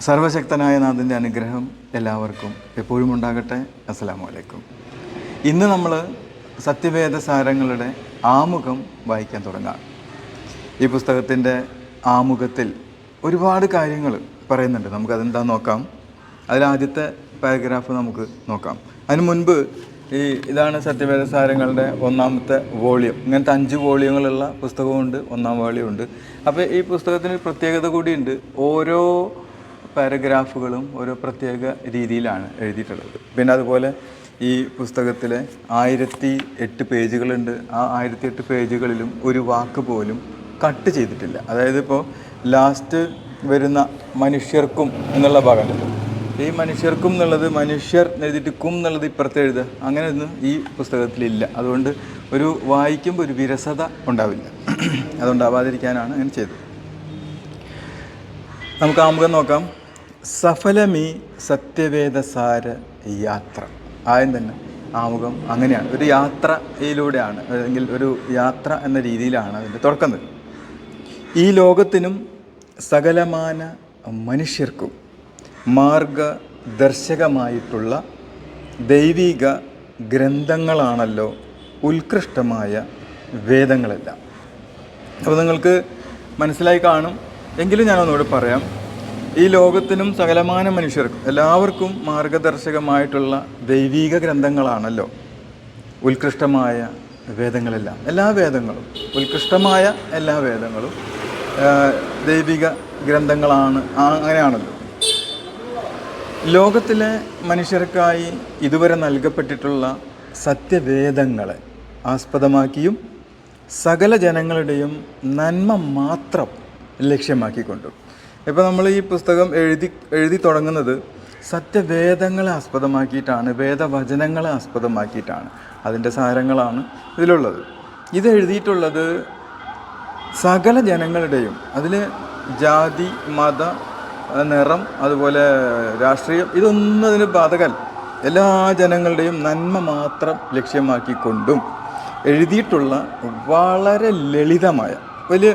സർവശക്തനായ നാഥന്റെ അനുഗ്രഹം എല്ലാവർക്കും എപ്പോഴും ഉണ്ടാകട്ടെ. അസ്സാം വലൈക്കും ഇന്ന് നമ്മൾ സത്യവേദ സാരങ്ങളുടെ ആമുഖം വായിക്കാൻ തുടങ്ങാം. ഈ പുസ്തകത്തിന്റെ ആമുഖത്തിൽ ഒരുപാട് കാര്യങ്ങൾ പറയുന്നുണ്ട്. നമുക്ക് അതെന്താ നോക്കാം? അതിലാദ്യത്തെ പാരഗ്രാഫ് നമുക്ക് നോക്കാം. അതിന് മുൻപ് ഈ ഇതാണ് സത്യവേദ സാരങ്ങളുടെ ഒന്നാമത്തെ വോളിയം. ഇങ്ങനത്തെ അഞ്ച് വോളിയങ്ങളുള്ള പുസ്തകമുണ്ട് ഒന്നാം വോളിയം ഉണ്ട് അപ്പോൾ ഈ പുസ്തകത്തിന് പ്രത്യേകത കൂടിയുണ്ട്. ഓരോ പാരഗ്രാഫുകളും ഒരു പ്രത്യേക രീതിയിലാണ് എഴുതിയിട്ടുള്ളത്. പിന്നെ അതുപോലെ ഈ പുസ്തകത്തിലെ ആയിരത്തി എട്ട് പേജുകളുണ്ട്. ആ ആയിരത്തി എട്ട് പേജുകളിലും ഒരു വാക്ക് പോലും കട്ട് ചെയ്തിട്ടില്ല. അതായത് ഇപ്പോൾ ലാസ്റ്റ് വരുന്ന മനുഷ്യർക്കും എന്നുള്ള ഭാഗം. ഈ മനുഷ്യർക്കും എന്നുള്ളത് മനുഷ്യർ എഴുതിയിട്ട് കും എന്നുള്ളത് ഇപ്പുറത്തെ എഴുതുക. അങ്ങനെ ഒന്നും ഈ പുസ്തകത്തിലില്ല അതുകൊണ്ട് ഒരു വായിക്കുമ്പോൾ ഒരു വിരസത ഉണ്ടാവില്ല. അതുണ്ടാവാതിരിക്കാനാണ് അങ്ങനെ ചെയ്തത്. നമുക്ക് ആമുഖം നോക്കാം. സഫലമീ സത്യവേദസാര യാത്ര. ആദ്യം തന്നെ ആമുഖം അങ്ങനെയാണ്. ഒരു യാത്രയിലൂടെയാണ് അല്ലെങ്കിൽ ഒരു യാത്ര എന്ന രീതിയിലാണ് അതിന്റെ തുടക്കുന്നത് ഈ ലോകത്തിനും സകലമാന മനുഷ്യർക്കും മാർഗദർശകമായിട്ടുള്ള ദൈവിക ഗ്രന്ഥങ്ങളാണല്ലോ ഉത്കൃഷ്ടമായ വേദങ്ങളെല്ലാം. അപ്പോൾ നിങ്ങൾക്ക് മനസ്സിലായി കാണും എങ്കിലും ഞാൻ ഞാനൊന്നുകൂടി പറയാം. ഈ ലോകത്തിനും സകലമാന മനുഷ്യർക്കും എല്ലാവർക്കും മാർഗദർശകമായിട്ടുള്ള ദൈവീക ഗ്രന്ഥങ്ങളാണല്ലോ ഉത്കൃഷ്ടമായ വേദങ്ങളെല്ലാം. എല്ലാ വേദങ്ങളും ഉത്കൃഷ്ടമായ എല്ലാ വേദങ്ങളും ദൈവിക ഗ്രന്ഥങ്ങളാണ് അങ്ങനെയാണല്ലോ. ലോകത്തിലെ മനുഷ്യർക്കായി ഇതുവരെ നൽകപ്പെട്ടിട്ടുള്ള സത്യവേദങ്ങളെ ആസ്പദമാക്കിയും സകല ജനങ്ങളുടെയും നന്മ മാത്രം ലക്ഷ്യമാക്കിക്കൊണ്ടും. ഇപ്പോൾ നമ്മൾ ഈ പുസ്തകം എഴുതി എഴുതി തുടങ്ങുന്നത് സത്യവേദങ്ങളെ ആസ്പദമാക്കിയിട്ടാണ് വേദവചനങ്ങളെ ആസ്പദമാക്കിയിട്ടാണ് അതിന്റെ സാരങ്ങളാണ് ഇതിലുള്ളത്. ഇത് എഴുതിയിട്ടുള്ളത് സകല ജനങ്ങളുടെയും അതിൽ ജാതി മത നിറം അതുപോലെ രാഷ്ട്രീയം ഇതൊന്നും അതിന് ബാധകല്ല. എല്ലാ ജനങ്ങളുടെയും നന്മ മാത്രം ലക്ഷ്യമാക്കിക്കൊണ്ടും എഴുതിയിട്ടുള്ള വളരെ ലളിതമായ വലിയ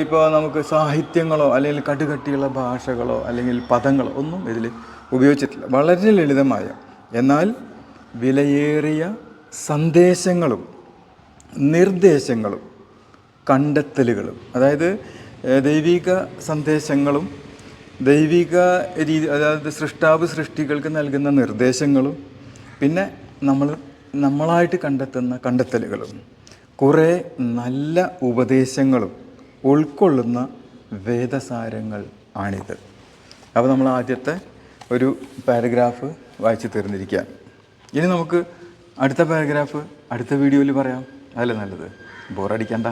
ഇപ്പോൾ നമുക്ക് സാഹിത്യങ്ങളോ അല്ലെങ്കിൽ കടുകട്ടിയുള്ള ഭാഷകളോ അല്ലെങ്കിൽ പദങ്ങളോ ഒന്നും ഇതിൽ ഉപയോഗിച്ചിട്ടില്ല. വളരെ ലളിതമായ. എന്നാൽ വിലയേറിയ സന്ദേശങ്ങളും നിർദ്ദേശങ്ങളും കണ്ടെത്തലുകളും അതായത് ദൈവിക സന്ദേശങ്ങളും ദൈവിക രീതി അതായത് സൃഷ്ടാവ് സൃഷ്ടികൾക്ക് നൽകുന്ന നിർദ്ദേശങ്ങളും പിന്നെ നമ്മൾ നമ്മളായിട്ട് കണ്ടെത്തുന്ന കണ്ടെത്തലുകളും. കുറേ നല്ല ഉപദേശങ്ങളും ഉൾക്കൊള്ളുന്ന വേദസാരങ്ങൾ ആണിത്. അപ്പോൾ നമ്മൾ ആദ്യത്തെ ഒരു പാരഗ്രാഫ് വായിച്ചു തീർന്നിരിക്കുക. ഇനി നമുക്ക് അടുത്ത പാരഗ്രാഫ് അടുത്ത വീഡിയോയിൽ പറയാം. അതല്ലേ നല്ലത്? ബോറടിക്കണ്ട.